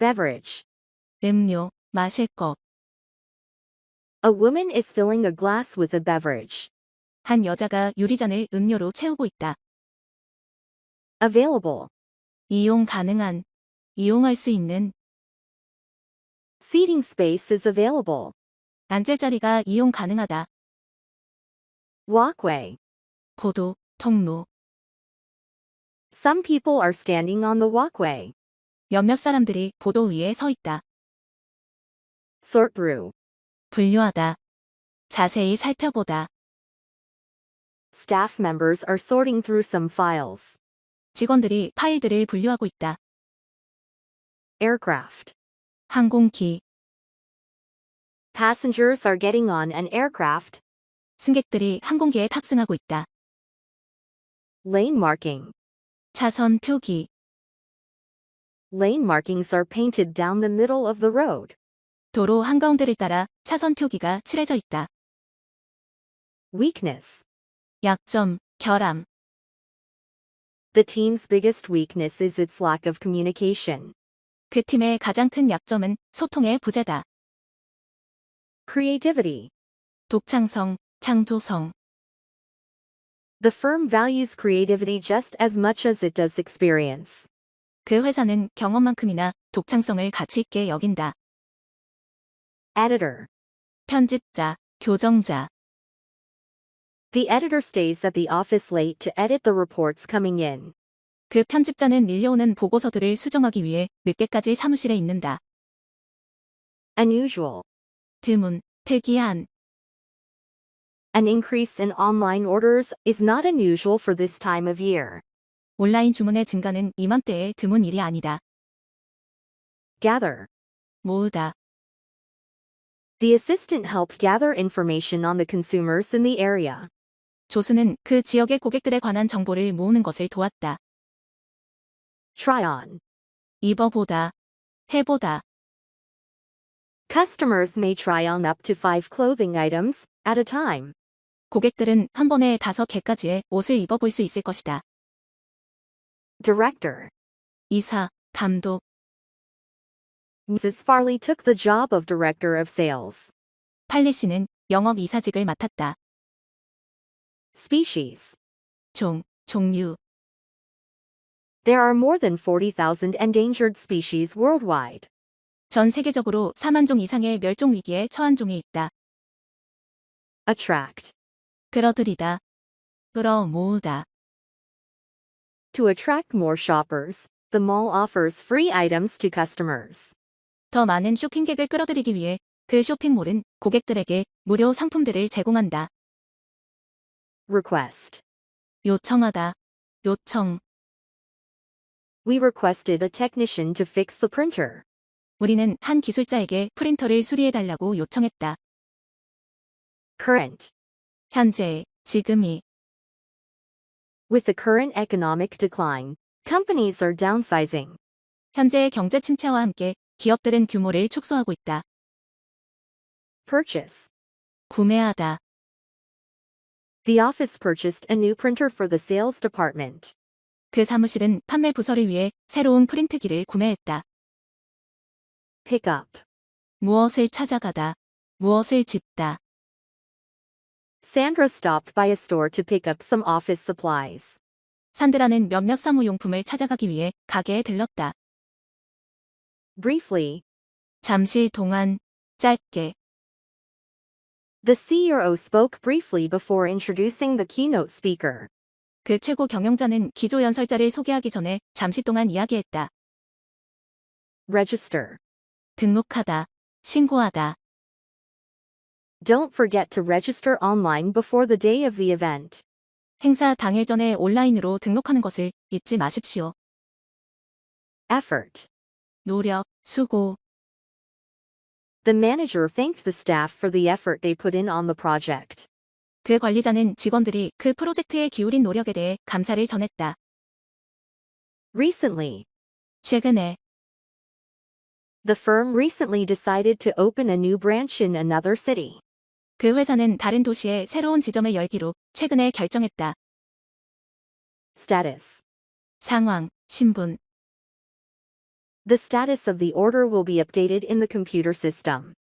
beverage. 음료, 마실 것. A woman is filling a glass with a beverage. 한 여자가 유리잔을 음료로 채우고 있다. Available. 이용 가능한, 이용할 수 있는, Seating space is available. 앉을 자리가 이용 가능하다. Walkway. 보도, 통로. Some people are standing on the walkway. 몇몇 사람들이 보도 위에 서 있다. Sort through. 분류하다. 자세히 살펴보다. Staff members are sorting through some files. 직원들이 파일들을 분류하고 있다. Aircraft. 항공기. Passengers are getting on an aircraft. 승객들이 항공기에 탑승하고 있다. Lane marking. 차선 표기. Lane markings are painted down the middle of the road. 도로 한가운데를 따라 차선 표기가 칠해져 있다. Weakness. 약점, 결함. The team's biggest weakness is its lack of communication. 그 팀의 가장 큰 약점은 소통의 부재다. Creativity. 독창성, 창조성. The firm values creativity just as much as it does experience. 그 회사는 경험만큼이나 독창성을 가치 있게 여긴다. Editor. 편집자, 교정자. The editor stays at the office late to edit the reports coming in. 그 편집자는 밀려오는 보고서들을 수정하기 위해 늦게까지 사무실에 있는다. Unusual. 드문, 특이한. An increase in online orders is not unusual for this time of year. 온라인 주문의 증가는 이맘때의 드문 일이 아니다. Gather. 모으다. The assistant helped gather information on the consumers in the area. 조수는 그 지역의 고객들에 관한 정보를 모으는 것을 도왔다. Try on. 입어보다. 해보다. Customers may try on up to five clothing items at a time. 고객들은 한 번에 다섯 개까지의 옷을 입어볼 수 있을 것이다. Director. 이사, 감독, Mrs. Farley took the job of Director of Sales. 팔리 씨는 영업 이사직을 맡았다. Species. 종, 종류. There are more than 40,000 endangered species worldwide. 전 세계적으로 4만 종 이상의 멸종 위기에 처한 종이 있다. Attract. 끌어들이다. 끌어 모으다. To attract more shoppers, the mall offers free items to customers. 더 많은 쇼핑객을 끌어들이기 위해 그 쇼핑몰은 고객들에게 무료 상품들을 제공한다. Request. 요청하다. 요청. We requested a technician to fix the printer. 우리는 한 기술자에게 프린터를 수리해달라고 요청했다. Current. 현재, 지금이, With the current economic decline, companies are downsizing. 현재의 경제 침체와 함께 기업들은 규모를 축소하고 있다. Purchase. 구매하다. The office purchased a new printer for the sales department. 그 사무실은 판매 부서를 위해 새로운 프린트기를 구매했다. Pick up. 무엇을 찾아가다. 무엇을 집다. Sandra stopped by a store to pick up some office supplies. 산드라는 몇몇 사무용품을 찾아가기 위해 가게에 들렀다. Briefly, 잠시 동안, 짧게, the CEO spoke briefly before introducing the keynote speaker. 그 최고 경영자는 기조 연설자를 소개하기 전에 잠시 동안 이야기했다. Register. 등록하다, 신고하다, Don't forget to register online before the day of the event. 행사 당일 전에 온라인으로 등록하는 것을 잊지 마십시오. Effort. 노력, 수고, The manager thanked the staff for the effort they put in on the project. 그 관리자는 직원들이 그 프로젝트에 기울인 노력에 대해 감사를 전했다. Recently, 최근에 the firm recently decided to open a new branch in another city. 그 회사는 다른 도시에 새로운 지점을 열기로 최근에 결정했다. Status. 상황, 신분, The status of the order will be updated in the computer system.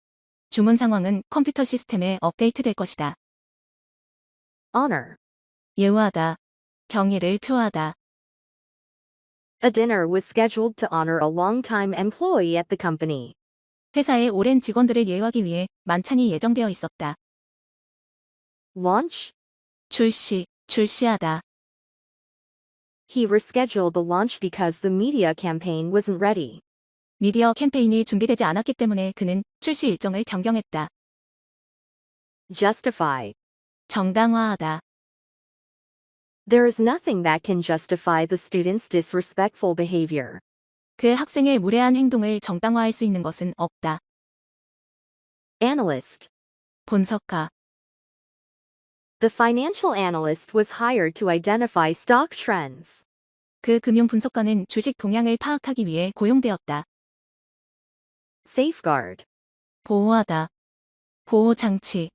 주문 상황은 컴퓨터 시스템에 업데이트될 것이다. Honor. 예우하다. 경의를 표하다. A dinner was scheduled to honor a longtime employee at the company. 회사의 오랜 직원들을 예우하기 위해 만찬이 예정되어 있었다. Launch. 출시, 출시하다. He rescheduled the launch because the media campaign wasn't ready. 미디어 캠페인이 준비되지 않았기 때문에 그는 출시 일정을 변경했다. Justify. 정당화하다. There is nothing that can justify the student's disrespectful behavior. 그 학생의 무례한 행동을 정당화할 수 있는 것은 없다. Analyst. 분석가. The financial analyst was hired to identify stock trends. 그 금융 분석가는 주식 동향을 파악하기 위해 고용되었다. Safeguard. 보호하다. 보호 장치.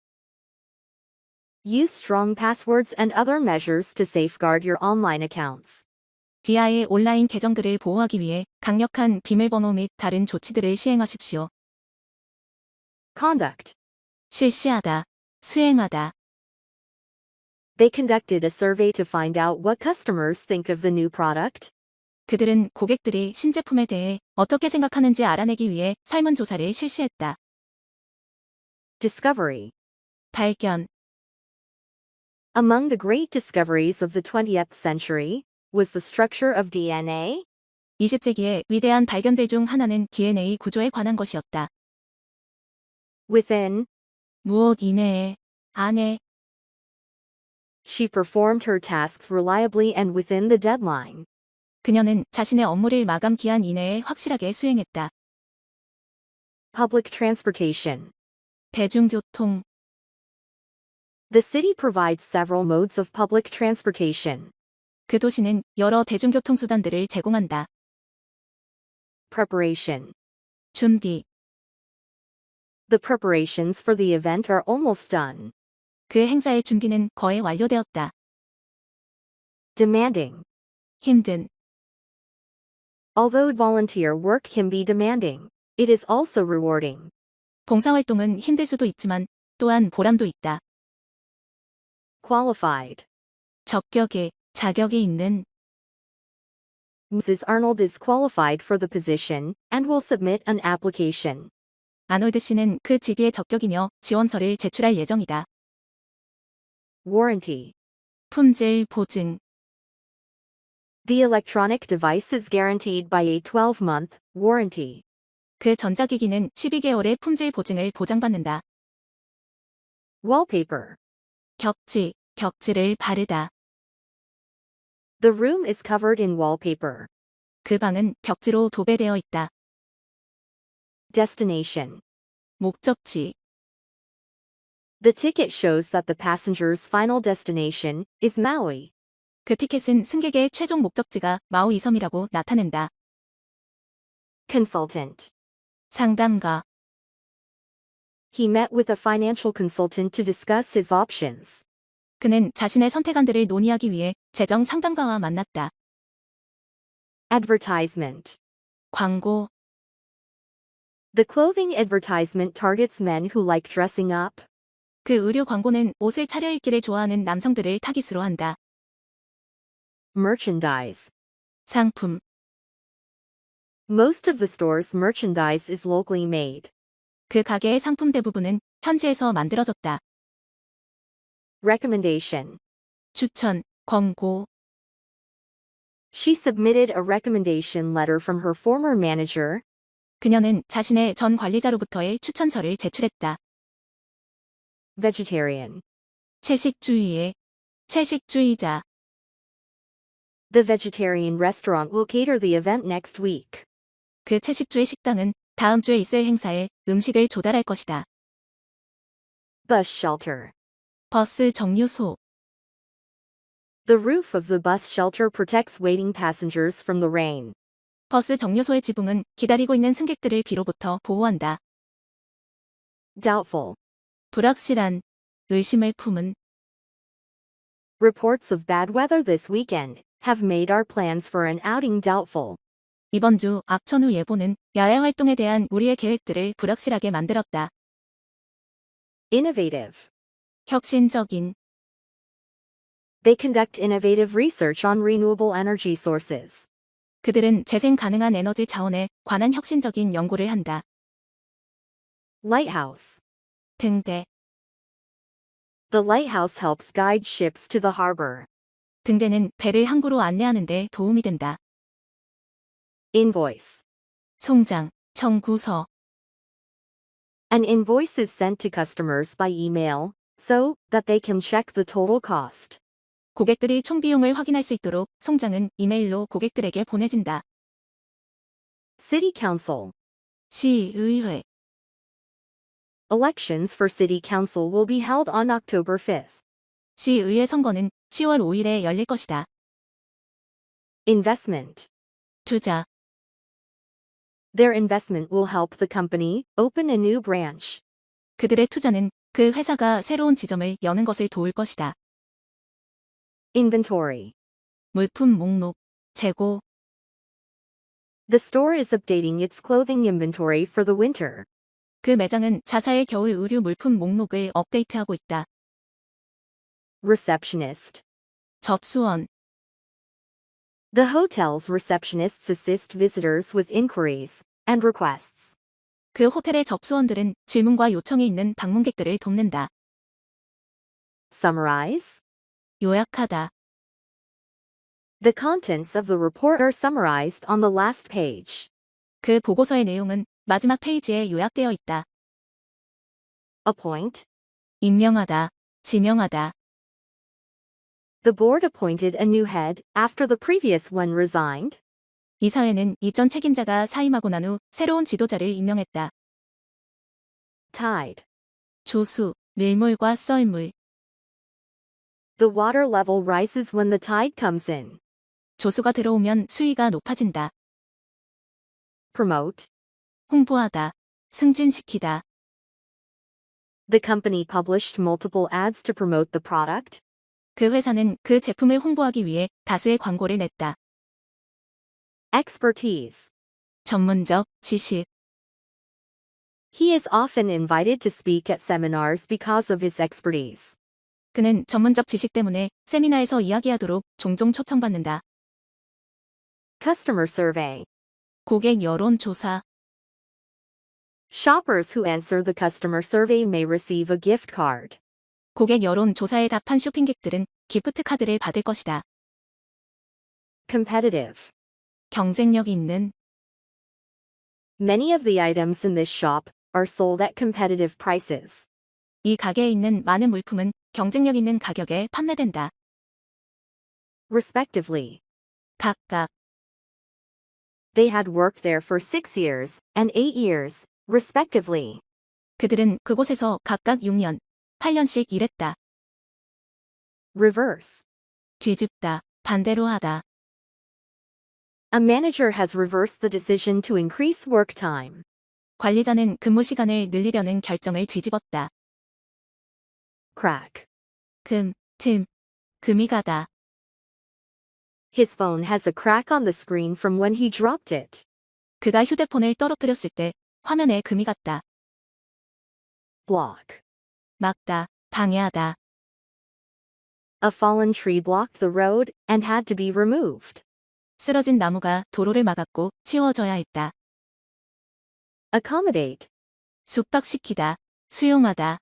Use strong passwords and other measures to safeguard your online accounts. 비하의 온라인 계정들을 보호하기 위해 강력한 비밀번호 및 다른 조치들을 시행하십시오. Conduct. 실시하다. 수행하다. They conducted a survey to find out what customers think of the new product. 그들은 고객들이 신제품에 대해 어떻게 생각하는지 알아내기 위해 설문조사를 실시했다. Discovery. 발견. Among the great discoveries of the 20th century was the structure of DNA. 20세기의 위대한 발견들 중 하나는 DNA 구조에 관한 것이었다. Within, 무엇 이내에, 안에, she performed her tasks reliably and within the deadline. 그녀는 자신의 업무를 마감 기한 이내에 확실하게 수행했다. Public transportation. 대중교통, The city provides several modes of public transportation. 그 도시는 여러 대중교통 수단들을 제공한다. Preparation. 준비, The preparations for the event are almost done. 그 행사의 준비는 거의 완료되었다. Demanding. 힘든, Although volunteer work can be demanding, it is also rewarding. 봉사활동은 힘들 수도 있지만 또한 보람도 있다. Qualified. 적격에, 자격이 있는, Mrs. Arnold is qualified for the position and will submit an application. 아놀드 씨는 그 직위에 적격이며 지원서를 제출할 예정이다. Warranty. 품질 보증, The electronic device is guaranteed by a 12-month warranty. 그 전자기기는 12개월의 품질 보증을 보장받는다. Wallpaper. 격지, 격지를 바르다. The room is covered in wallpaper. 그 방은 벽지로 도배되어 있다. Destination. 목적지, The ticket shows that the passenger's final destination is Maui. 그 티켓은 승객의 최종 목적지가 마우이 섬이라고 나타낸다. Consultant. 상담가, He met with a financial consultant to discuss his options. 그는 자신의 선택안들을 논의하기 위해 재정 상담가와 만났다. Advertisement. 광고, The clothing advertisement targets men who like dressing up. 그 의류 광고는 옷을 차려입기를 좋아하는 남성들을 타깃으로 한다. Merchandise. 상품, Most of the store's merchandise is locally made. 그 가게의 상품 대부분은 현지에서 만들어졌다. Recommendation. 추천, 권고, She submitted a recommendation letter from her former manager. 그녀는 자신의 전 관리자로부터의 추천서를 제출했다. Vegetarian. 채식주의의 채식주의자, The vegetarian restaurant will cater the event next week. 그 채식주의 식당은 다음 주에 있을 행사에 음식을 조달할 것이다. Bus shelter. 버스 정류소, The roof of the bus shelter protects waiting passengers from the rain. 버스 정류소의 지붕은 기다리고 있는 승객들을 비로부터 보호한다. Doubtful. 불확실한, 의심을 품은, Reports of bad weather this weekend have made our plans for an outing doubtful. 이번 주 악천후 예보는 야외 활동에 대한 우리의 계획들을 불확실하게 만들었다. Innovative. 혁신적인, They conduct innovative research on renewable energy sources. 그들은 재생 가능한 에너지 자원에 관한 혁신적인 연구를 한다. Lighthouse. 등대, The lighthouse helps guide ships to the harbor. 등대는 배를 항구로 안내하는 데 도움이 된다. Invoice. 송장, 청구서, An invoice is sent to customers by email so that they can check the total cost. 고객들이 총 비용을 확인할 수 있도록 송장은 이메일로 고객들에게 보내진다. City Council. 시의회, Elections for City Council will be held on October 5th. 시의회 선거는 10월 5일에 열릴 것이다. Investment. 투자, Their investment will help the company open a new branch. 그들의 투자는 그 회사가 새로운 지점을 여는 것을 도울 것이다. Inventory. 물품 목록, 재고, The store is updating its clothing inventory for the winter. 그 매장은 자사의 겨울 의류 물품 목록을 업데이트하고 있다. Receptionist. 접수원, The hotel's receptionists assist visitors with inquiries and requests. 그 호텔의 접수원들은 질문과 요청이 있는 방문객들을 돕는다. Summarize. 요약하다. The contents of the report are summarized on the last page. 그 보고서의 내용은 마지막 페이지에 요약되어 있다. Appoint. 임명하다, 지명하다. The board appointed a new head after the previous one resigned. 이사회는 이전 책임자가 사임하고 난 후 새로운 지도자를 임명했다. Tide. 조수, 밀물과 썰물, The water level rises when the tide comes in. 조수가 들어오면 수위가 높아진다. Promote. 홍보하다, 승진시키다. The company published multiple ads to promote the product. 그 회사는 그 제품을 홍보하기 위해 다수의 광고를 냈다. Expertise. 전문적, 지식, He is often invited to speak at seminars because of his expertise. 그는 전문적 지식 때문에 세미나에서 이야기하도록 종종 초청받는다. Customer survey. 고객 여론 조사, Shoppers who answer the customer survey may receive a gift card. 고객 여론 조사에 답한 쇼핑객들은 기프트 카드를 받을 것이다. Competitive. 경쟁력 있는, Many of the items in this shop are sold at competitive prices. 이 가게에 있는 많은 물품은 경쟁력 있는 가격에 판매된다. respectively. 각각, They had worked there for six years and eight years, respectively. 그들은 그곳에서 각각 6년, 8년씩 일했다. Reverse. 뒤집다, 반대로 하다. A manager has reversed the decision to increase work time. 관리자는 근무 시간을 늘리려는 결정을 뒤집었다. Crack. 금, 틈, 금이 가다. His phone has a crack on the screen from when he dropped it. 그가 휴대폰을 떨어뜨렸을 때 화면에 금이 갔다. Block. 막다, 방해하다. A fallen tree blocked the road and had to be removed. 쓰러진 나무가 도로를 막았고 치워져야 했다. Accommodate. 숙박시키다, 수용하다.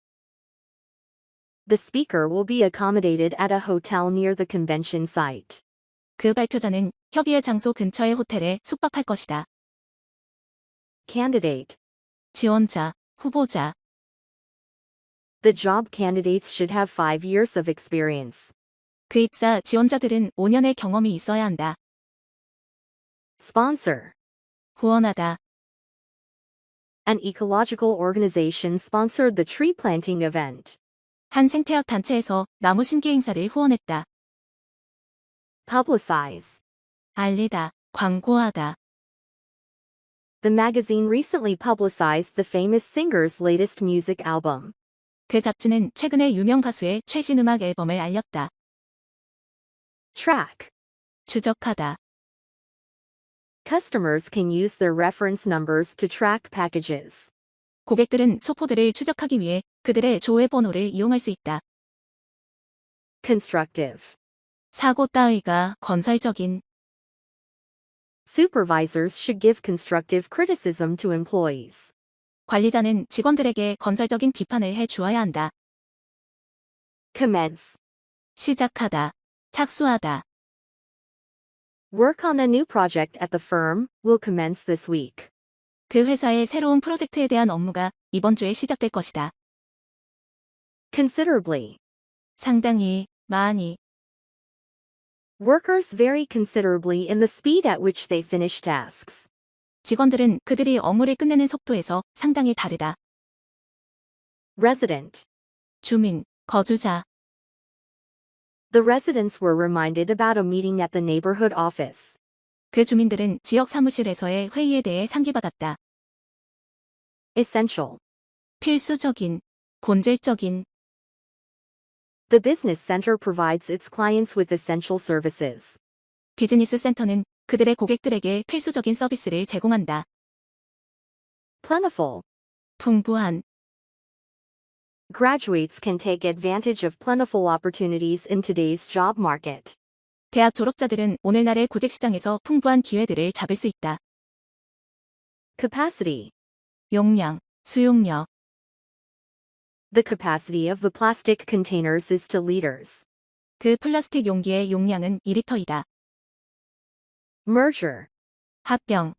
The speaker will be accommodated at a hotel near the convention site. 그 발표자는 협의회 장소 근처의 호텔에 숙박할 것이다. Candidate. 지원자, 후보자. The job candidates should have five years of experience. 그 입사 지원자들은 5년의 경험이 있어야 한다. Sponsor. 후원하다. An ecological organization sponsored the tree planting event. 한 생태학 단체에서 나무 심기 행사를 후원했다. Publicize. 알리다, 광고하다. The magazine recently publicized the famous singer's latest music album. 그 잡지는 최근에 유명 가수의 최신 음악 앨범을 알렸다. Track. 추적하다. Customers can use their reference numbers to track packages. 고객들은 소포들을 추적하기 위해 그들의 조회 번호를 이용할 수 있다. Constructive. 사고 따위가 건설적인 Supervisors should give constructive criticism to employees. 관리자는 직원들에게 건설적인 비판을 해 주어야 한다. Commence. 시작하다. 착수하다. Work on a new project at the firm will commence this week. 그 회사의 새로운 프로젝트에 대한 업무가 이번 주에 시작될 것이다. Considerably. 상당히, 많이. Workers vary considerably in the speed at which they finish tasks. 직원들은 그들이 업무를 끝내는 속도에서 상당히 다르다. Resident. 주민, 거주자. The residents were reminded about a meeting at the neighborhood office. 그 주민들은 지역 사무실에서의 회의에 대해 상기받았다. Essential. 필수적인, 본질적인, The business center provides its clients with essential services. 비즈니스 센터는 그들의 고객들에게 필수적인 서비스를 제공한다. Plentiful. 풍부한, Graduates can take advantage of plentiful opportunities in today's job market. 대학 졸업자들은 오늘날의 구직 시장에서 풍부한 기회들을 잡을 수 있다. Capacity. 용량, 수용력, The capacity of the plastic containers is to liters. 그 플라스틱 용기의 용량은 2리터이다. Merger. 합병,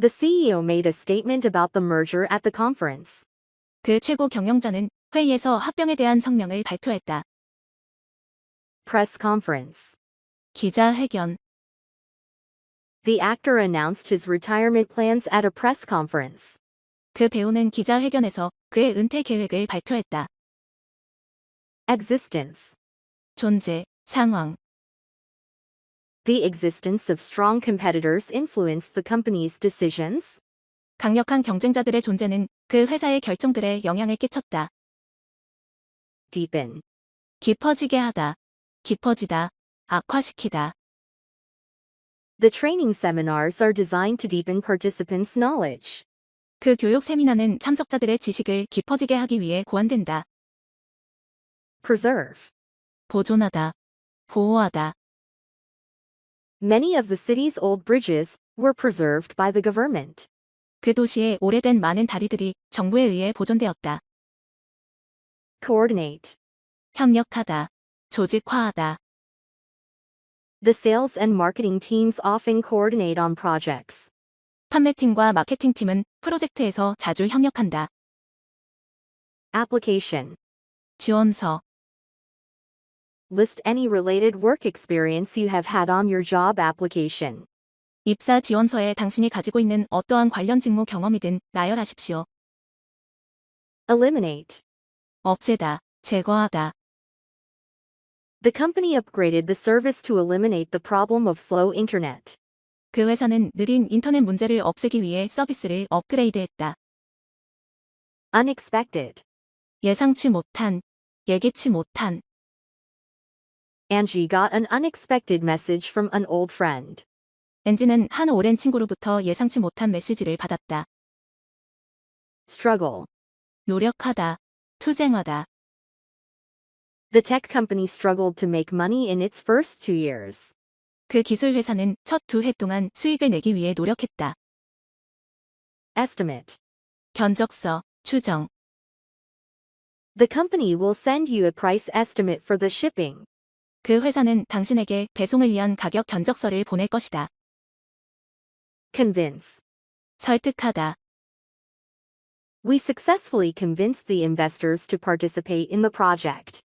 The CEO made a statement about the merger at the conference. 그 최고 경영자는 회의에서 합병에 대한 성명을 발표했다. Press conference. 기자회견, The actor announced his retirement plans at a press conference. 그 배우는 기자회견에서 그의 은퇴 계획을 발표했다. Existence. 존재, 상황, The existence of strong competitors influenced the company's decisions. 강력한 경쟁자들의 존재는 그 회사의 결정들에 영향을 끼쳤다. Deepen. 깊어지게 하다, 깊어지다, 악화시키다. The training seminars are designed to deepen participants' knowledge. 그 교육 세미나는 참석자들의 지식을 깊어지게 하기 위해 고안된다. Preserve. 보존하다, 보호하다. Many of the city's old bridges were preserved by the government. 그 도시의 오래된 많은 다리들이 정부에 의해 보존되었다. Coordinate. 협력하다, 조직화하다. The sales and marketing teams often coordinate on projects. 판매팀과 마케팅팀은 프로젝트에서 자주 협력한다. Application. 지원서, List any related work experience you have had on your job application. 입사 지원서에 당신이 가지고 있는 어떠한 관련 직무 경험이든 나열하십시오. Eliminate. 없애다, 제거하다. The company upgraded the service to eliminate the problem of slow internet. 그 회사는 느린 인터넷 문제를 없애기 위해 서비스를 업그레이드했다. Unexpected. 예상치 못한, 예기치 못한. Angie got an unexpected message from an old friend. 엔지는 한 오랜 친구로부터 예상치 못한 메시지를 받았다. Struggle. 노력하다, 투쟁하다. The tech company struggled to make money in its first two years. 그 기술 회사는 첫 두 해 동안 수익을 내기 위해 노력했다. Estimate. 견적서, 추정. The company will send you a price estimate for the shipping. 그 회사는 당신에게 배송을 위한 가격 견적서를 보낼 것이다. Convince. 설득하다, We successfully convinced the investors to participate in the project.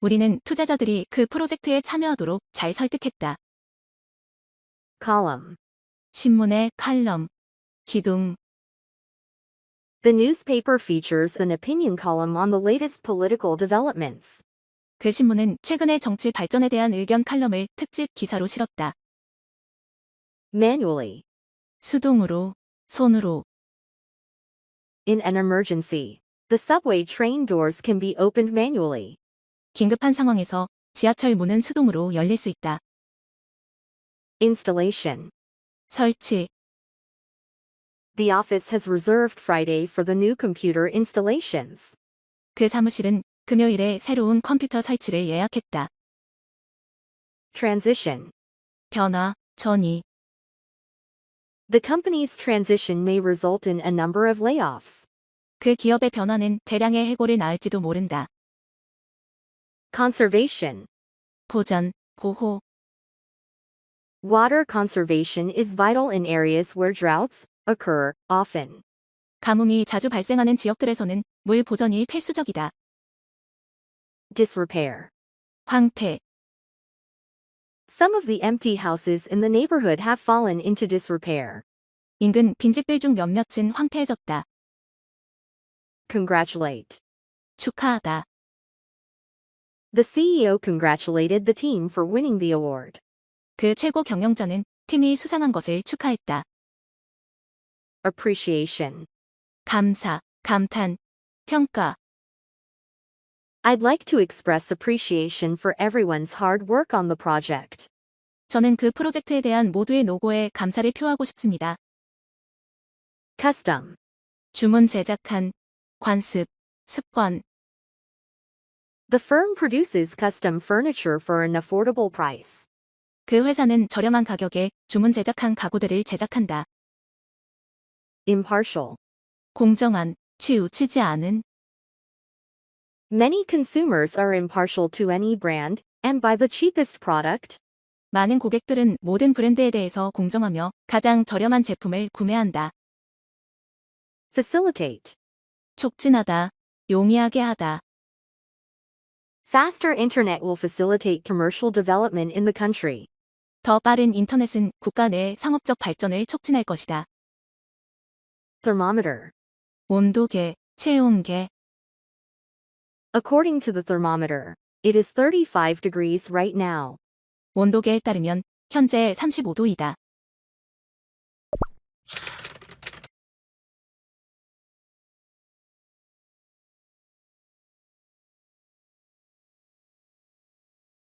우리는 투자자들이 그 프로젝트에 참여하도록 잘 설득했다. Column. 신문의 칼럼, 기둥, The newspaper features an opinion column on the latest political developments. 그 신문은 최근의 정치 발전에 대한 의견 칼럼을 특집 기사로 실었다. Manually. 수동으로, 손으로, In an emergency, the subway train doors can be opened manually. 긴급한 상황에서 지하철 문은 수동으로 열릴 수 있다. Installation. 설치, The office has reserved Friday for the new computer installations. 그 사무실은 금요일에 새로운 컴퓨터 설치를 예약했다. Transition. 변화, 전이, The company's transition may result in a number of layoffs. 그 기업의 변화는 대량의 해고를 낳을지도 모른다. Conservation. 보전, 보호, Water conservation is vital in areas where droughts occur often. 가뭄이 자주 발생하는 지역들에서는 물 보전이 필수적이다. Disrepair. 황폐, Some of the empty houses in the neighborhood have fallen into disrepair. 인근 빈집들 중 몇몇은 황폐해졌다. Congratulate. 축하하다. The CEO congratulated the team for winning the award. 그 최고 경영자는 팀이 수상한 것을 축하했다. Appreciation. 감사, 감탄, 평가, I'd like to express appreciation for everyone's hard work on the project. 저는 그 프로젝트에 대한 모두의 노고에 감사를 표하고 싶습니다. Custom. 주문 제작한, 관습, 습관, The firm produces custom furniture for an affordable price. 그 회사는 저렴한 가격에 주문 제작한 가구들을 제작한다. Impartial. 공정한, 치우치지 않은, Many consumers are impartial to any brand and buy the cheapest product. 많은 고객들은 모든 브랜드에 대해서 공정하며 가장 저렴한 제품을 구매한다. Facilitate. 촉진하다, 용이하게 하다, Faster internet will facilitate commercial development in the country. 더 빠른 인터넷은 국가 내 상업적 발전을 촉진할 것이다. Thermometer. 온도계, 체온계, According to the thermometer, it is 35 degrees right now. 온도계에 따르면 현재 35도이다.